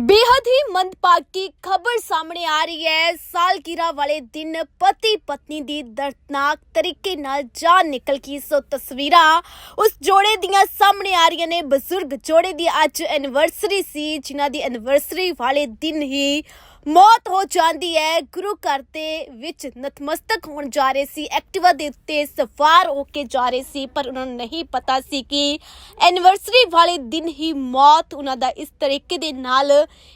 ਬੇहद ਹੀ ਮੰਦਭਾਗੀ ਖਬਰ ਸਾਹਮਣੇ ਆ ਰਹੀ ਹੈ। ਸਾਲਗਿਰਾ ਵਾਲੇ ਦਿਨ ਪਤੀ ਪਤਨੀ ਦੀ ਦਰਦਨਾਕ ਤਰੀਕੇ ਨਾਲ ਜਾਨ ਨਿਕਲ ਗਈ। ਸੋ ਤਸਵੀਰਾਂ ਉਸ ਜੋੜੇ ਦੀਆਂ ਸਾਹਮਣੇ ਆ ਰਹੀਆਂ ਨੇ। ਬਜ਼ੁਰਗ ਜੋੜੇ ਦੀ ਅੱਜ ਐਨੀਵਰਸਰੀ ਸੀ। ਜਿਨ੍ਹਾਂ ਦੀ ਐਨੀਵਰਸਰੀ ਵਾਲੇ ਦਿਨ ਹੀ ਮੌਤ ਹੋ ਜਾਂਦੀ ਹੈ। ਗੁਰੂ ਘਰ ਦੇ ਵਿੱਚ ਨਤਮਸਤਕ ਹੋਣ ਜਾ ਰਹੇ ਸੀ। ਐਕਟਿਵਾ ਦੇ ਉੱਤੇ ਸਵਾਰ ਹੋ ਕੇ ਜਾ ਰਹੇ ਸੀ, ਪਰ ਉਹਨਾਂ ਨੂੰ ਨਹੀਂ ਪਤਾ ਸੀ ਕਿ ਐਨਵਰਸਰੀ ਵਾਲੇ ਦਿਨ ਹੀ ਮੌਤ ਉਹਨਾਂ ਦਾ ਇਸ ਤਰੀਕੇ ਦੇ ਨਾਲ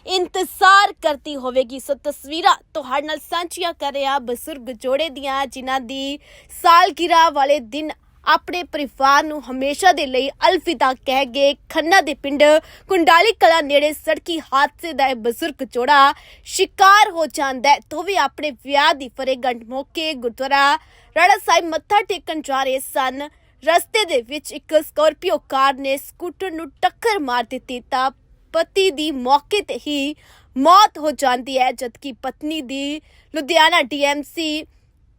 ਇੰਤਜ਼ਾਰ ਕਰਦੀ ਹੋਵੇਗੀ। ਸੋ ਤਸਵੀਰਾਂ ਤੁਹਾਡੇ ਨਾਲ ਸਾਂਝੀਆਂ ਕਰ ਰਿਹਾ ਬਜ਼ੁਰਗ ਜੋੜੇ ਦੀਆਂ, ਜਿਨ੍ਹਾਂ ਦੀ ਸਾਲਗਿਰਾ ਵਾਲੇ ਦਿਨ ਆਪਣੇ ਪਰਿਵਾਰ ਨੂੰ ਹਮੇਸ਼ਾ ਦੇ ਲਈ ਅਲਵਿਦਾ ਕਹਿ ਗਏ। ਖੰਨਾ ਦੇ ਪਿੰਡ ਕੁੰਡਾਲੀ ਕਲਾ ਨੇੜੇ ਸੜਕੀ ਹਾਦਸੇ ਦਾ ਇਹ ਬਜ਼ੁਰਗ ਜੋੜਾ ਸ਼ਿਕਾਰ ਹੋ ਜਾਂਦਾ ਹੈ। ਤੋਂ ਵੀ ਆਪਣੇ ਵਿਆਹ ਦੀ ਫਰੇਗੰਢ ਮੌਕੇ ਗੁਰਦੁਆਰਾ ਰਾਣਾ ਸਾਹਿਬ ਮੱਥਾ ਟੇਕਣ ਜਾ ਰਹੇ ਸਨ। ਰਸਤੇ ਦੇ ਵਿੱਚ ਇੱਕ ਸਕਾਰਪੀਓ ਕਾਰ ਨੇ ਸਕੂਟਰ ਨੂੰ ਟੱਕਰ ਮਾਰ ਦਿੱਤੀ ਤਾਂ ਪਤੀ ਦੀ ਮੌਕੇ ਤੇ ਹੀ ਮੌਤ ਹੋ ਜਾਂਦੀ ਹੈ, ਜਦਕਿ ਪਤਨੀ ਦੀ ਲੁਧਿਆਣਾ ਡੀਐਮਸੀ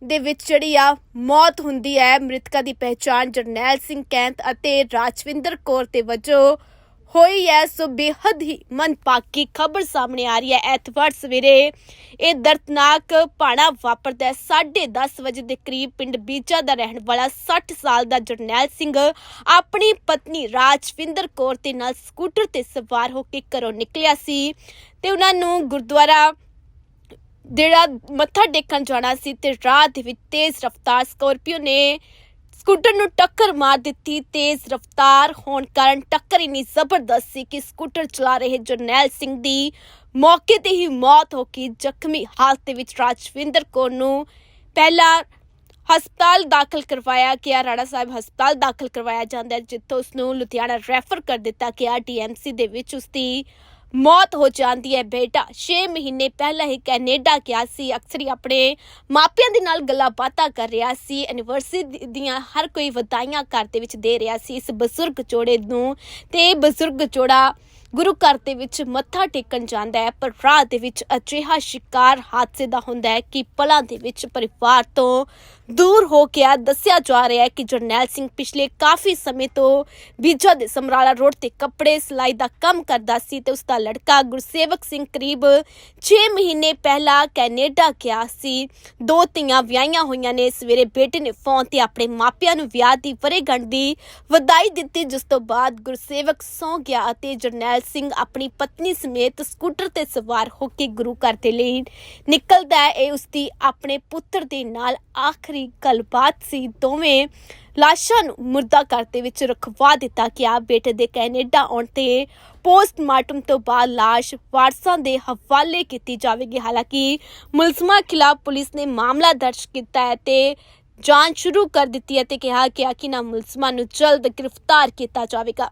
ਦੇ ਵਿੱਚ ਜਿਹੜੀ ਆ ਮੌਤ ਹੁੰਦੀ ਹੈ, ਮ੍ਰਿਤਕਾ ਦੀ ਪਹਿਚਾਣ ਜਰਨੈਲ ਸਿੰਘ ਕੈਂਤ ਅਤੇ ਰਾਜਵਿੰਦਰ ਕੌਰ ਦੇ ਵਜੋਂ ਹੋਈ ਹੈ। ਸੋ ਬੇਹੱਦ ਹੀ ਮਨਪਾਕੀ ਖਬਰ ਸਾਹਮਣੇ ਆ ਰਹੀ ਹੈ। ਐਤਵਾਰ ਸਵੇਰੇ ਇਹ ਦਰਦਨਾਕ ਪਾਣਾ ਵਾਪਰਦਾ ਹੈ। 10:30 ਵਜੇ ਦੇ ਕਰੀਬ ਪਿੰਡ ਬੀਜਾ ਦਾ ਰਹਿਣ ਵਾਲਾ 60 ਸਾਲ ਦਾ ਜਰਨੈਲ ਸਿੰਘ ਆਪਣੀ ਪਤਨੀ ਰਾਜਵਿੰਦਰ ਕੌਰ ਦੇ ਨਾਲ ਸਕੂਟਰ ਤੇ ਸਵਾਰ ਹੋ ਕੇ ਘਰੋਂ ਨਿਕਲਿਆ ਸੀ ਤੇ ਉਹਨਾਂ ਨੂੰ ਗੁਰਦੁਆਰਾ ਜਿਹੜਾ ਮੱਥਾ ਟੇਕਣ ਜਾਣਾ ਸੀ ਤੇ ਰਾਹ ਦੇ ਵਿੱਚ ਤੇਜ਼ ਰਫ਼ਤਾਰ ਸਕਾਰਪੀਓ ਨੇ ਸਕੂਟਰ ਨੂੰ ਟੱਕਰ ਮਾਰ ਦਿੱਤੀ। ਤੇਜ਼ ਰਫ਼ਤਾਰ ਹੋਣ ਕਾਰਨ ਟੱਕਰ ਇੰਨੀ ਜ਼ਬਰਦਸਤ ਸੀ ਕਿ ਸਕੂਟਰ ਚਲਾ ਰਹੇ ਜਰਨੈਲ ਸਿੰਘ ਦੀ ਮੌਕੇ ਤੇ ਹੀ ਮੌਤ ਹੋ ਗਈ ਜ਼ਖਮੀ ਹਾਲਤ ਦੇ ਵਿੱਚ ਰਾਜਵਿੰਦਰ ਕੌਰ ਨੂੰ ਪਹਿਲਾਂ ਹਸਪਤਾਲ ਦਾਖਲ ਕਰਵਾਇਆ ਗਿਆ। ਰਾਣਾ ਸਾਹਿਬ ਹਸਪਤਾਲ ਦਾਖਲ ਕਰਵਾਇਆ ਜਾਂਦਾ ਹੈ, ਜਿੱਥੋਂ ਉਸ ਨੂੰ ਲੁਧਿਆਣਾ ਰੈਫਰ ਕਰ ਦਿੱਤਾ ਗਿਆ। ਡੀਐਮਸੀ ਦੇ ਵਿੱਚ ਉਸ ਦੀ ਮੌਤ ਹੋ ਜਾਂਦੀ ਹੈ ਬੇਟਾ। 6 ਮਹੀਨੇ ਪਹਿਲਾਂ ਹੀ ਕੈਨੇਡਾ ਗਿਆ ਸੀ। ਅਕਸਰ ਹੀ ਆਪਣੇ ਮਾਪਿਆਂ ਦੇ ਨਾਲ ਗੱਲਾਂ ਬਾਤਾਂ ਕਰ ਰਿਹਾ ਸੀ। ਐਨੀਵਰਸਰੀ ਦੀਆਂ ਹਰ ਕੋਈ ਵਧਾਈਆਂ ਘਰ ਦੇ ਵਿੱਚ ਦੇ ਰਿਹਾ ਸੀ। ਇਸ ਬਜ਼ੁਰਗ ਜੋੜੇ ਨੂੰ ਤੇ ਇਹ ਬਜ਼ੁਰਗ ਜੋੜਾ ਗੁਰੂ ਘਰ ਦੇ ਵਿੱਚ ਮੱਥਾ ਟੇਕਣ ਜਾਂਦਾ ਹੈ, ਪਰ ਰਾਹ ਦੇ ਵਿੱਚ ਅਜਿਹਾ ਸ਼ਿਕਾਰ ਹਾਦਸੇ ਦਾ ਹੁੰਦਾ ਹੈ ਕਿ ਪਲਾਂ ਦੇ ਵਿੱਚ ਪਰਿਵਾਰ ਤੋਂ ਦੂਰ ਹੋ ਗਿਆ ਦੱਸਿਆ ਜਾ ਰਿਹਾ ਹੈ ਕਿ ਜਰਨੈਲ ਸਿੰਘ ਪਿਛਲੇ ਕਾਫੀ ਸਮੇਂ ਤੋਂ ਬੀਜਾ ਦੇ ਸਮਰਾਲਾ ਰੋਡ ਤੇ ਕੱਪੜੇ ਸਿਲਾਈ ਦਾ ਕੰਮ ਕਰਦਾ ਸੀ ਤੇ ਉਸ ਦਾ ਲੜਕਾ ਗੁਰਸੇਵਕ ਸਿੰਘ ਕਰੀਬ 6 ਮਹੀਨੇ ਪਹਿਲਾਂ ਕੈਨੇਡਾ ਗਿਆ ਸੀ। ਦੋ ਧੀਆਂ ਵਿਆਹੀਆਂ ਹੋਈਆਂ ਨੇ। ਸਵੇਰੇ ਬੇਟੇ ਨੇ ਫੋਨ ਤੇ ਆਪਣੇ ਮਾਪਿਆਂ ਨੂੰ ਵਿਆਹ ਦੀ ਵਰੇਗੰਢ ਦੀ ਵਧਾਈ ਦਿੱਤੀ, ਜਿਸ ਤੋਂ ਬਾਅਦ ਗੁਰਸੇਵਕ ਸੌ ਗਿਆ ਅਤੇ ਜਰਨੈਲ ਸਿੰਘ ਆਪਣੀ ਪਤਨੀ ਸਮੇਤ ਸਕੂਟਰ ਤੇ ਸਵਾਰ ਹੋ ਕੇ ਗੁਰੂ ਘਰ ਦੇ ਲਈ ਨਿਕਲਦਾ ਹੈ। ਇਹ ਉਸ ਦੀ ਆਪਣੇ ਪੁੱਤਰ ਦੇ ਨਾਲ ਆਖਰੀ ਗੱਲਬਾਤ ਸੀ। ਦੋਵੇਂ ਲਾਸ਼ਾਂ ਨੂੰ ਮੁਰਦਾ ਘਰ ਦੇ ਵਿੱਚ ਰਖਵਾ ਦਿੱਤਾ ਗਿਆ। ਬੇਟੇ ਦੇ ਕੈਨੇਡਾ ਆਉਣ ਤੇ ਪੋਸਟਮਾਰਟਮ ਤੋਂ ਬਾਅਦ ਲਾਸ਼ ਵਾਰਸਾਂ ਦੇ ਹਵਾਲੇ ਕੀਤੀ ਜਾਵੇਗੀ। ਹਾਲਾਂਕਿ ਮੁਲਜ਼ਮਾਂ ਖਿਲਾਫ ਪੁਲਿਸ ਨੇ ਮਾਮਲਾ ਦਰਜ ਕੀਤਾ ਹੈ ਤੇ ਜਾਂਚ ਸ਼ੁਰੂ ਕਰ ਦਿੱਤੀ ਹੈ ਤੇ ਕਿਹਾ ਗਿਆ ਕਿ ਨਾ ਮੁਲਜ਼ਮਾਂ ਨੂੰ ਜਲਦ ਗ੍ਰਿਫਤਾਰ ਕੀਤਾ ਜਾਵੇਗਾ।